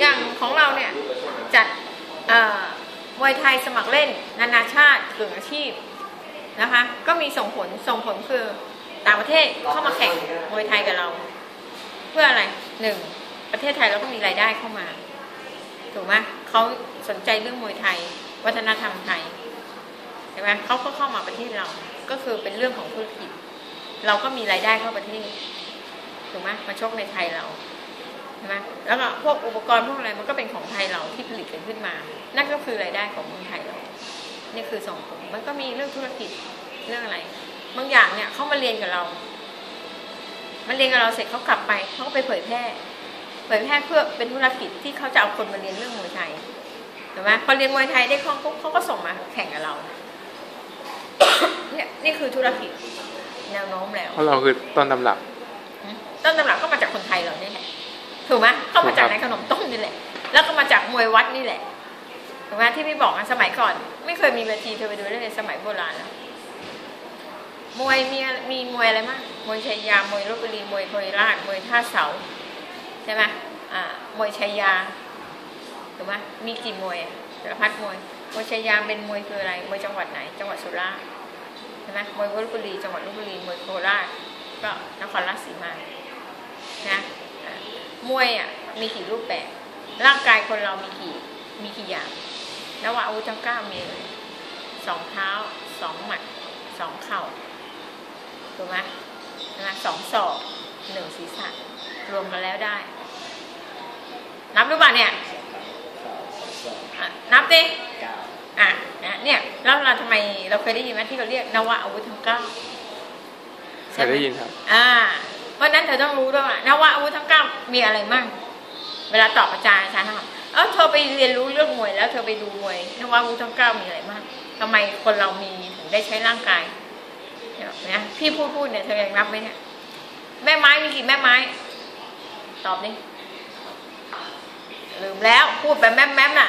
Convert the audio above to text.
อย่างของเราเนี่ยจัดเอ่อมวยไทยสมัครเล่น นานาชาติกึ่งอาชีพนะคะก็มีส่งผลส่งผลคือต่างประเทศเข้ามาแข่งมวยไทยกับเรา เพื่ออะไรหนึ่งประเทศไทยเราก็มีรายได้เข้ามา ถูกไหมเขาสนใจเรื่องมวยไทย วัฒนธรรมไทยใช่ไหมเขาก็เข้ามาประเทศเราก็คือเป็นเรื่องของธุรกิจ เราก็มีรายได้เข้าประเทศถูกไหมมาชกในไทยเรา ใช่ไหมแล้วก็พวกอุปกรณ์พวกอะไรมันก็เป็นของไทยเราที่ผลิตกันขึ้นมา นั่นก็คือรายได้ของเมืองไทยเรานี่คือส่งผลมันก็มีเรื่องธุรกิจเรื่องอะไรบางอย่างเนี่ยเขามาเรียนกับเรามาเรียนกับเราเสร็จเขากลับไปเขาก็ไปเผยแพร่ เผยแพร่เพื่อเป็นธุรกิจที่เขาจะเอาคนมาเรียนเรื่องมวยไทยถูกไหมพอเรียนมวยไทยได้คล่องปุ๊บเขาก็ส่งมาแข่งกับเรา เนี่ยนี่คือธุรกิจแนวโน้มแล้วเพราะเราคือต้นตำรับต้นตำรับก็มาจากคนไทยเรานี่แหละ ถูกไหมก็มาจากในขนมต้มนี่แหละ แล้วก็มาจากมวยวัดนี่แหละถูกไหมที่พี่บอกอะสมัยก่อน ไม่เคยมีเวทีเธอไปดูได้เลยสมัยโบราณแล้วมวยมีมีมวยอะไรบ้างมวยชัยยามวยลบบุรีมวยโคราชมวยท่าเสาใช่ไหมอ่ามวยชัยยาถูกไหมมีกี่มวยอะสารพัดมวยมวยชัยยามเป็นมวยคืออะไรมวยจังหวัดไหน จังหวัดสุราษฎร์ใช่ไหมมวยลบบุรีจังหวัดลบบุรีมวยโคราชก็นครราชสีมานะ อะมวยอะมีกี่รูปแบบ ร่างกายคนเรามีกี่มีกี่อย่างนวะอาวุธทั้งเก้ามีอะไรสองเท้าสองหมัดสองเข่าถูกไหมนะสองศอกหนึ่งศีรษะรวมกันแล้วได้ นับหรือเปล่าเนี่ยอะนับดิอะนะเนี่ยแล้วเราทำไมเราเคยได้ยินไหมที่เราเรียกนวะอาวุธทั้งเก้าเคยได้ยินครับ อ่า เพราะนั้นเธอต้องรู้ด้วยว่านวะอาวุธทั้งเก้ามีอะไรมั่ง เวลาตอบอาจารย์อาจารย์ถามเออเธอไปเรียนรู้เรื่องมวยแล้วเธอไปดูมวยนวะอาวุธทั้งเก้ามีอะไรมั่งทำไมคนเรามีถึงได้ใช้ร่างกายเนี่ยพี่พูดพูดเนี่ยเธอยังนับไหมเนี่ยแม่ไม้มีกี่แม่ไม้ ตอบดิลืมแล้วพูดแบบแม่แม่น่ะ